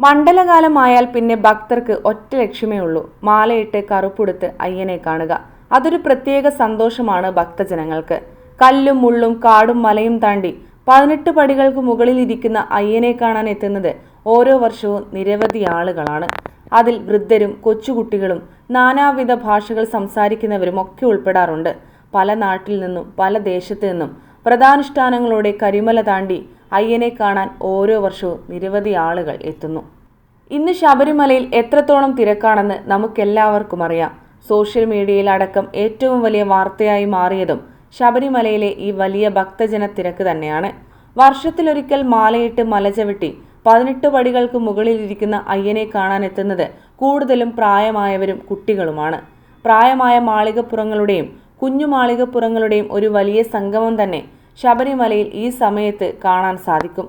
മണ്ഡലകാലമായാൽ പിന്നെ ഭക്തർക്ക് ഒറ്റ ലക്ഷ്യമേ ഉള്ളൂ. മാലയിട്ട് കറുപ്പുടുത്ത് അയ്യനെ കാണുക. അതൊരു പ്രത്യേക സന്തോഷമാണ് ഭക്തജനങ്ങൾക്ക്. കല്ലും മുള്ളും കാടും മലയും താണ്ടി പതിനെട്ട് പടികൾക്ക് മുകളിൽ ഇരിക്കുന്ന അയ്യനെ കാണാൻ എത്തുന്നത് ഓരോ വർഷവും നിരവധി ആളുകളാണ്. അതിൽ വൃദ്ധരും കൊച്ചുകുട്ടികളും നാനാവിധ ഭാഷകൾ സംസാരിക്കുന്നവരും ഒക്കെ ഉൾപ്പെടാറുണ്ട്. പല നാട്ടിൽ നിന്നും പല ദേശത്തു നിന്നും വ്രതാനുഷ്ഠാനങ്ങളോടെ കരിമല താണ്ടി അയ്യനെ കാണാൻ ഓരോ വർഷവും നിരവധി ആളുകൾ എത്തുന്നു. ഇന്ന് ശബരിമലയിൽ എത്രത്തോളം തിരക്കാണെന്ന് നമുക്കെല്ലാവർക്കും അറിയാം. സോഷ്യൽ മീഡിയയിൽ അടക്കം ഏറ്റവും വലിയ വാർത്തയായി മാറിയതും ശബരിമലയിലെ ഈ വലിയ ഭക്തജന തിരക്ക് തന്നെയാണ്. വർഷത്തിലൊരിക്കൽ മാലയിട്ട് മലചവിട്ടി പതിനെട്ട് പടികൾക്ക് മുകളിലിരിക്കുന്ന അയ്യനെ കാണാനെത്തുന്നത് കൂടുതലും പ്രായമായവരും കുട്ടികളുമാണ്. പ്രായമായ മാളികപ്പുറങ്ങളുടെയും കുഞ്ഞു മാളികപ്പുറങ്ങളുടെയും ഒരു വലിയ സംഗമം തന്നെ ശബരിമലയിൽ ഈ സമയത്ത് കാണാൻ സാധിക്കും.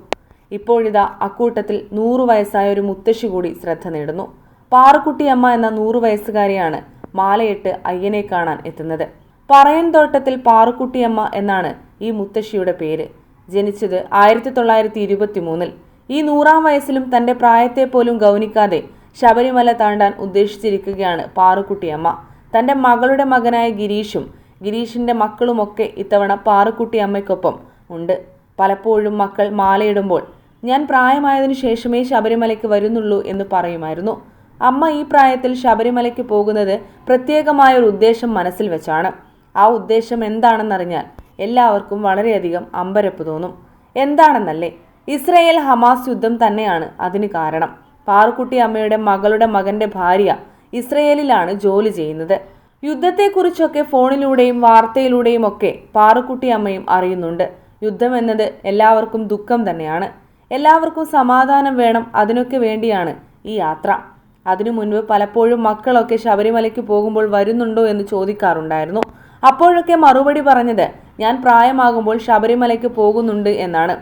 ഇപ്പോഴിതാ അക്കൂട്ടത്തിൽ നൂറു വയസ്സായ ഒരു മുത്തശ്ശി കൂടി ശ്രദ്ധ നേടുന്നു. പാറുക്കുട്ടിയമ്മ എന്ന നൂറു വയസ്സുകാരിയാണ് മാലയിട്ട് അയ്യനെ കാണാൻ എത്തുന്നത്. പറയൻതോട്ടത്തിൽ പാറുക്കുട്ടിയമ്മ എന്നാണ് ഈ മുത്തശ്ശിയുടെ പേര്. ജനിച്ചത് ആയിരത്തി തൊള്ളായിരത്തി ഇരുപത്തി മൂന്നിൽ ഈ നൂറാം വയസ്സിലും തന്റെ പ്രായത്തെ പോലും ഗൗനിക്കാതെ ശബരിമല താണ്ടാൻ ഉദ്ദേശിച്ചിരിക്കുകയാണ് പാറുക്കുട്ടിയമ്മ തന്റെ മകളുടെ മകനായ ഗിരീഷും ഗിരീഷിന്റെ മക്കളുമൊക്കെ ഇത്തവണ പാറുക്കുട്ടി അമ്മയ്ക്കൊപ്പം ഉണ്ട്. പലപ്പോഴും മക്കൾ മാലയിടുമ്പോൾ ഞാൻ പ്രായമായതിനു ശേഷമേ ശബരിമലയ്ക്ക് വരുന്നുള്ളൂ എന്ന് പറയുമായിരുന്നു. അമ്മ ഈ പ്രായത്തിൽ ശബരിമലയ്ക്ക് പോകുന്നത് പ്രത്യേകമായ ഒരു ഉദ്ദേശം മനസ്സിൽ വെച്ചാണ്. ആ ഉദ്ദേശം എന്താണെന്നറിഞ്ഞാൽ എല്ലാവർക്കും വളരെയധികം അമ്പരപ്പ് തോന്നും. എന്താണെന്നല്ലേ? ഇസ്രയേൽ ഹമാസ് യുദ്ധം തന്നെയാണ് അതിന് കാരണം. പാറുക്കുട്ടി അമ്മയുടെ മകളുടെ മകന്റെ ഭാര്യ ഇസ്രയേലിലാണ് ജോലി ചെയ്യുന്നത്. യുദ്ധത്തെക്കുറിച്ചൊക്കെ ഫോണിലൂടെയും വാർത്തയിലൂടെയും ഒക്കെ പാറുക്കുട്ടി അമ്മയും അറിയുന്നുണ്ട്. യുദ്ധം എന്നത് എല്ലാവർക്കും ദുഃഖം തന്നെയാണ്. എല്ലാവർക്കും സമാധാനം വേണം അതിനൊക്കെ വേണ്ടിയാണ് ഈ യാത്ര. അതിനു മുൻപ് പലപ്പോഴും മക്കളൊക്കെ ശബരിമലയ്ക്ക് പോകുമ്പോൾ വരുന്നുണ്ടോ എന്ന് ചോദിക്കാറുണ്ടായിരുന്നു. അപ്പോഴൊക്കെ മറുപടി പറഞ്ഞത് ഞാൻ പ്രായമാകുമ്പോൾ ശബരിമലയ്ക്ക് പോകുന്നുണ്ട് എന്നാണ്.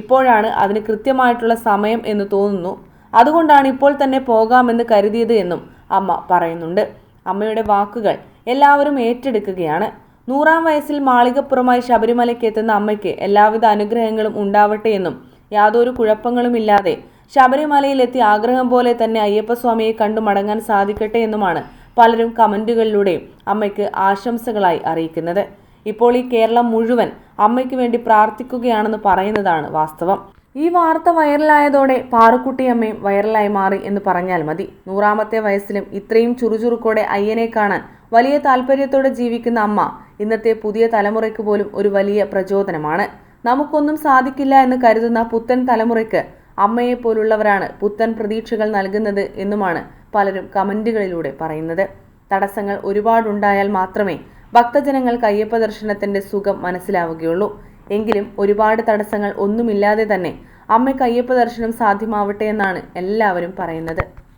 ഇപ്പോഴാണ് അതിന് കൃത്യമായിട്ടുള്ള സമയം എന്ന് തോന്നുന്നു. അതുകൊണ്ടാണ് ഇപ്പോൾ തന്നെ പോകാമെന്ന് കരുതിയത് എന്നും അമ്മ പറയുന്നുണ്ട്. അമ്മയുടെ വാക്കുകൾ എല്ലാവരും ഏറ്റെടുക്കുകയാണ്. നൂറാം വയസ്സിൽ മാളികപ്പുറമായി ശബരിമലയ്ക്ക് എത്തുന്ന അമ്മയ്ക്ക് എല്ലാവിധ അനുഗ്രഹങ്ങളും ഉണ്ടാവട്ടെ എന്നും യാതൊരു കുഴപ്പങ്ങളുമില്ലാതെ ശബരിമലയിലെത്തി ആഗ്രഹം പോലെ തന്നെ അയ്യപ്പസ്വാമിയെ കണ്ടു മടങ്ങാൻ സാധിക്കട്ടെ എന്നുമാണ് പലരും കമന്റുകളിലൂടെയും അമ്മയ്ക്ക് ആശംസകളായി അറിയിക്കുന്നത്. ഇപ്പോൾ ഈ കേരളം മുഴുവൻ അമ്മയ്ക്ക് വേണ്ടി പ്രാർത്ഥിക്കുകയാണെന്ന് പറയുന്നതാണ് വാസ്തവം. ഈ വാർത്ത വൈറലായതോടെ പാറുക്കുട്ടിയമ്മയും വൈറലായി മാറി എന്ന് പറഞ്ഞാൽ മതി. നൂറാമത്തെ വയസ്സിലും ഇത്രയും ചുറുചുറുക്കോടെ അയ്യനെ കാണാൻ വലിയ താല്പര്യത്തോടെ ജീവിക്കുന്ന അമ്മ ഇന്നത്തെ പുതിയ തലമുറയ്ക്ക് പോലും ഒരു വലിയ പ്രചോദനമാണ്. നമുക്കൊന്നും സാധിക്കില്ല എന്ന് കരുതുന്ന പുത്തൻ തലമുറയ്ക്ക് അമ്മയെ പോലുള്ളവരാണ് പുത്തൻ പ്രതീക്ഷകൾ നൽകുന്നത് എന്നുമാണ് പലരും കമന്റുകളിലൂടെ പറയുന്നത്. തടസ്സങ്ങൾ ഒരുപാടുണ്ടായാൽ മാത്രമേ ഭക്തജനങ്ങൾക്ക് അയ്യപ്പ ദർശനത്തിന്റെ സുഖം മനസ്സിലാവുകയുള്ളൂ. എങ്കിലും ഒരുപാട് തടസ്സങ്ങൾ ഒന്നുമില്ലാതെ തന്നെ അമ്മയ്ക്ക് അയ്യപ്പ ദർശനം സാധ്യമാവട്ടെ എന്നാണ് എല്ലാവരും പറയുന്നത്.